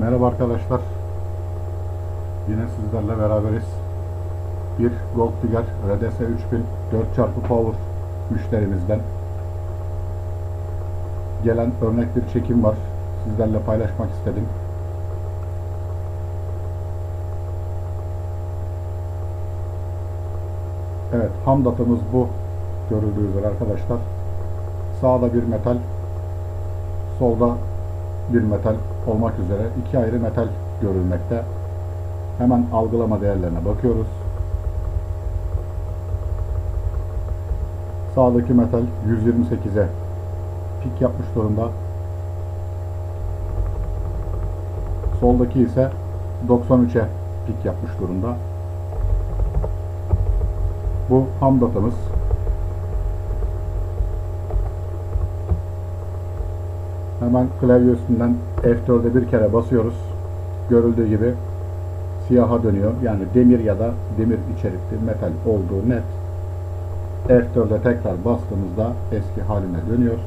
Merhaba arkadaşlar. Yine sizlerle beraberiz. Bir Gold Digger RDS 3000 4x Power müşterimizden gelen örnek bir çekim var. Sizlerle paylaşmak istedim. Evet, ham datamız bu. Görüldüğü üzere arkadaşlar. Sağda bir metal, solda bir metal olmak üzere iki ayrı metal görülmekte. Hemen algılama değerlerine bakıyoruz. Sağdaki metal 128'e pik yapmış durumda. Soldaki ise 93'e pik yapmış durumda. Bu ham datamız. Hemen klavye üstünden F4'e bir kere basıyoruz. Görüldüğü gibi siyaha dönüyor. Yani demir ya da demir içerikli metal olduğu net. F4'e tekrar bastığımızda eski haline dönüyor.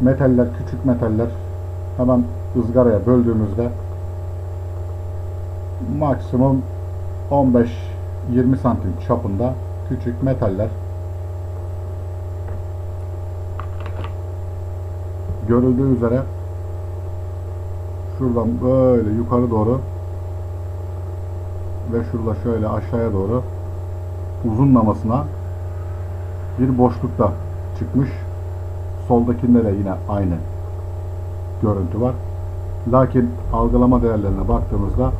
Metaller, küçük metaller hemen ızgaraya böldüğümüzde maksimum 15-20 santim çapında küçük metaller görüldüğü üzere şuradan böyle yukarı doğru ve şurada şöyle aşağıya doğru uzunlamasına bir boşlukta çıkmış. Soldakinde de yine aynı görüntü var. Lakin algılama değerlerine baktığımızda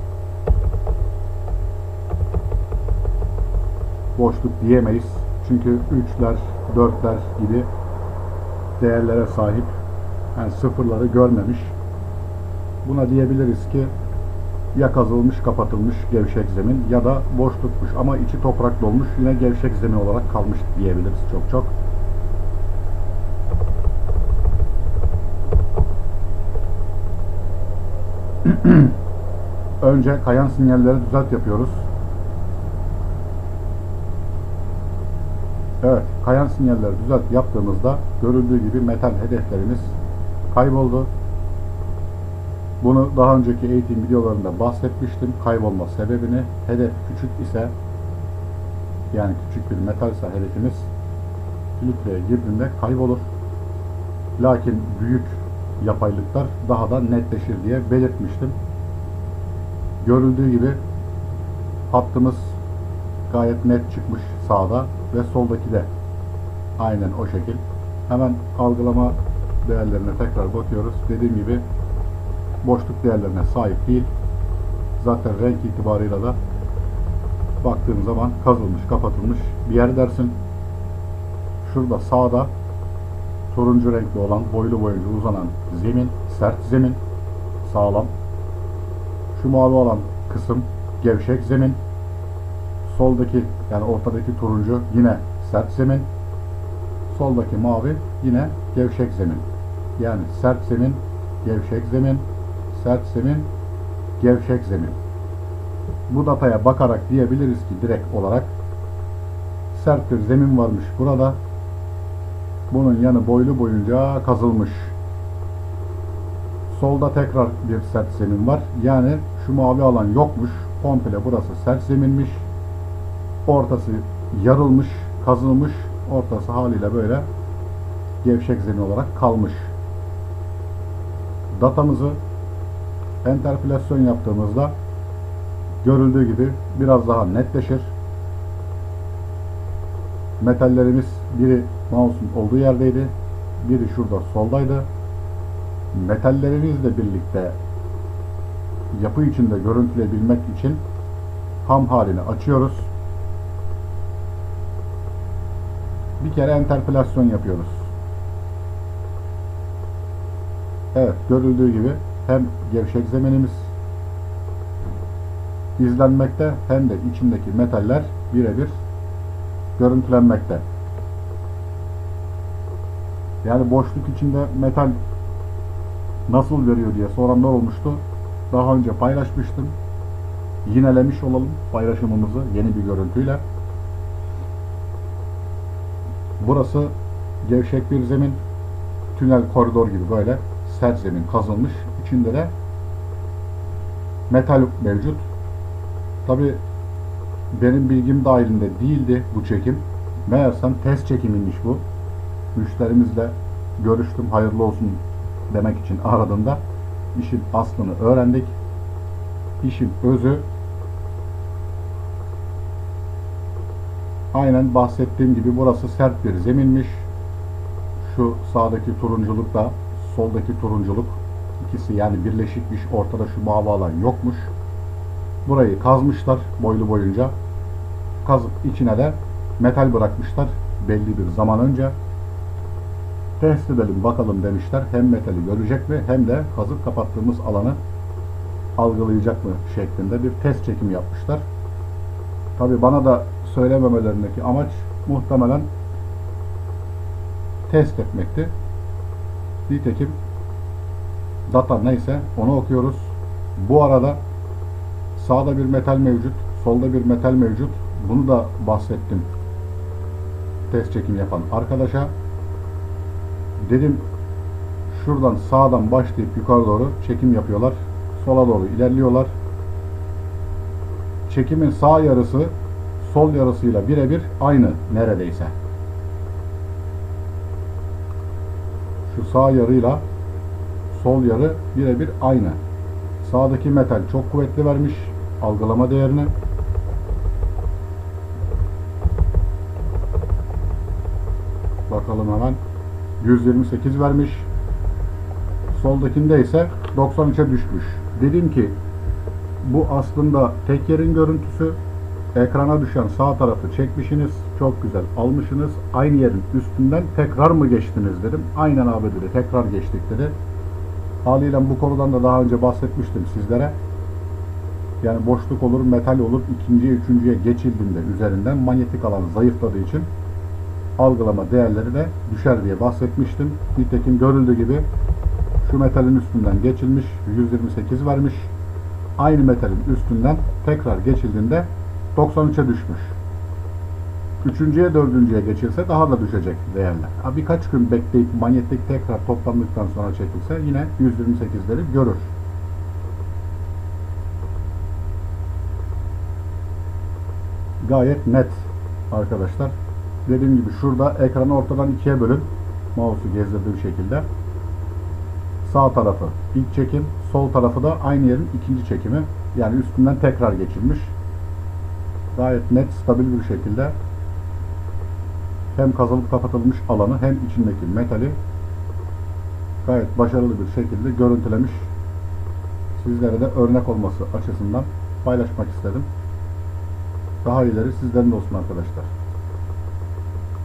boşluk diyemeyiz. Çünkü 3'ler, 4'ler gibi değerlere sahip. Yani sıfırları görmemiş. Buna diyebiliriz ki ya kazılmış, kapatılmış gevşek zemin ya da boşlukmuş ama içi topraklı olmuş yine gevşek zemin olarak kalmış diyebiliriz çok çok. Önce kayan sinyalleri düzelt yapıyoruz. Evet, kayan sinyalleri düzelt yaptığımızda görüldüğü gibi metal hedeflerimiz kayboldu. Bunu daha önceki eğitim videolarında bahsetmiştim. Kaybolma sebebini hedef küçük ise yani küçük bir metalse hedefimiz filtreye girdiğinde kaybolur. Lakin büyük yapaylıklar daha da netleşir diye belirtmiştim. Görüldüğü gibi hattımız gayet net çıkmış sağda ve soldaki de aynen o şekil. Hemen algılama değerlerine tekrar bakıyoruz. Dediğim gibi boşluk değerlerine sahip değil. Zaten renk itibarıyla da baktığım zaman kazılmış, kapatılmış bir yer dersin. Şurada sağda turuncu renkli olan boylu boyunca uzanan zemin, sert zemin, sağlam. Şu mavi olan kısım gevşek zemin. Soldaki yani ortadaki turuncu yine sert zemin. Soldaki mavi yine gevşek zemin. Yani sert zemin, gevşek zemin, sert zemin, gevşek zemin. Bu dataya bakarak diyebiliriz ki direkt olarak sert bir zemin varmış burada. Bunun yanı boylu boyunca kazılmış. Solda tekrar bir sert zemin var. Yani şu mavi alan yokmuş. Komple burası sert zeminmiş. Ortası yarılmış, kazılmış. Ortası haliyle böyle gevşek zemin olarak kalmış. Datamızı enterpülasyon yaptığımızda görüldüğü gibi biraz daha netleşir. Metallerimiz biri mouse'un olduğu yerdeydi. Biri şurada soldaydı. Metallerimizle birlikte yapı içinde görüntüleyebilmek için ham halini açıyoruz. Bir kere enterpülasyon yapıyoruz. Evet, görüldüğü gibi hem gevşek zeminimiz izlenmekte hem de içindeki metaller birebir görüntülenmekte. Yani boşluk içinde metal nasıl veriyor diye soranlar olmuştu. Daha önce paylaşmıştım. Yinelemiş olalım paylaşımımızı yeni bir görüntüyle. Burası gevşek bir zemin. tünel koridor gibi böyle sert zemin kazılmış. İçinde de metal mevcut. Tabi benim bilgim dahilinde değildi bu çekim. Meğersem test çekimiymiş bu. Müşterimizle görüştüm hayırlı olsun demek için aradığında işin aslını öğrendik. İşin özü aynen bahsettiğim gibi burası sert bir zeminmiş. Şu sağdaki turunculukla soldaki turunculuk ikisi yani birleşikmiş. Ortada şu mavi alan yokmuş. Burayı kazmışlar boylu boyunca. Kazıp içine de metal bırakmışlar belli bir zaman önce. Test edelim bakalım demişler. Hem metali görecek mi hem de kazıp kapattığımız alanı algılayacak mı şeklinde bir test çekimi yapmışlar. Tabi bana da söylememelerindeki amaç muhtemelen test etmekti. Nitekim data neyse onu okuyoruz. Bu arada sağda bir metal mevcut, solda bir metal mevcut. Bunu da bahsettim test çekim yapan arkadaşa. Dedim şuradan sağdan başlayıp yukarı doğru çekim yapıyorlar. Sola doğru ilerliyorlar. Çekimin sağ yarısı sol yarısıyla birebir aynı neredeyse. Şu sağ yarıyla sol yarı birebir aynı. Sağdaki metal çok kuvvetli vermiş algılama değerini. Bakalım hemen. 128 vermiş. Soldakinde ise 93'e düşmüş. Dedim ki bu aslında tek yerin görüntüsü. Ekrana düşen sağ tarafı çekmişsiniz. Çok güzel almışsınız. Aynı yerin üstünden tekrar mı geçtiniz dedim. Aynen abi dedi. Tekrar geçtik dedi. Haliyle bu konudan da daha önce bahsetmiştim sizlere. Yani boşluk olur, metal olur. ikinciye, üçüncüye geçildiğinde üzerinden manyetik alan zayıfladığı için algılama değerleri de düşer diye bahsetmiştim. Nitekim görüldüğü gibi şu metalin üstünden geçilmiş 128 vermiş. Aynı metalin üstünden tekrar geçildiğinde 93'e düşmüş. Üçüncüye, dördüncüye geçilse daha da düşecek değerler. Ha, birkaç gün bekleyip manyetik tekrar toplandıktan sonra çekilse yine 128'leri görür. Gayet net arkadaşlar. Dediğim gibi şurada ekranı ortadan ikiye bölün. Mouse'u gezdirdiğim şekilde. Sağ tarafı ilk çekim, sol tarafı da aynı yerin ikinci çekimi. Yani üstünden tekrar geçilmiş. Gayet net, stabil bir şekilde hem kazılıp kapatılmış alanı hem içindeki metali gayet başarılı bir şekilde görüntülemiş. Sizlere de örnek olması açısından paylaşmak istedim. Daha ileri sizlerin de olsun arkadaşlar.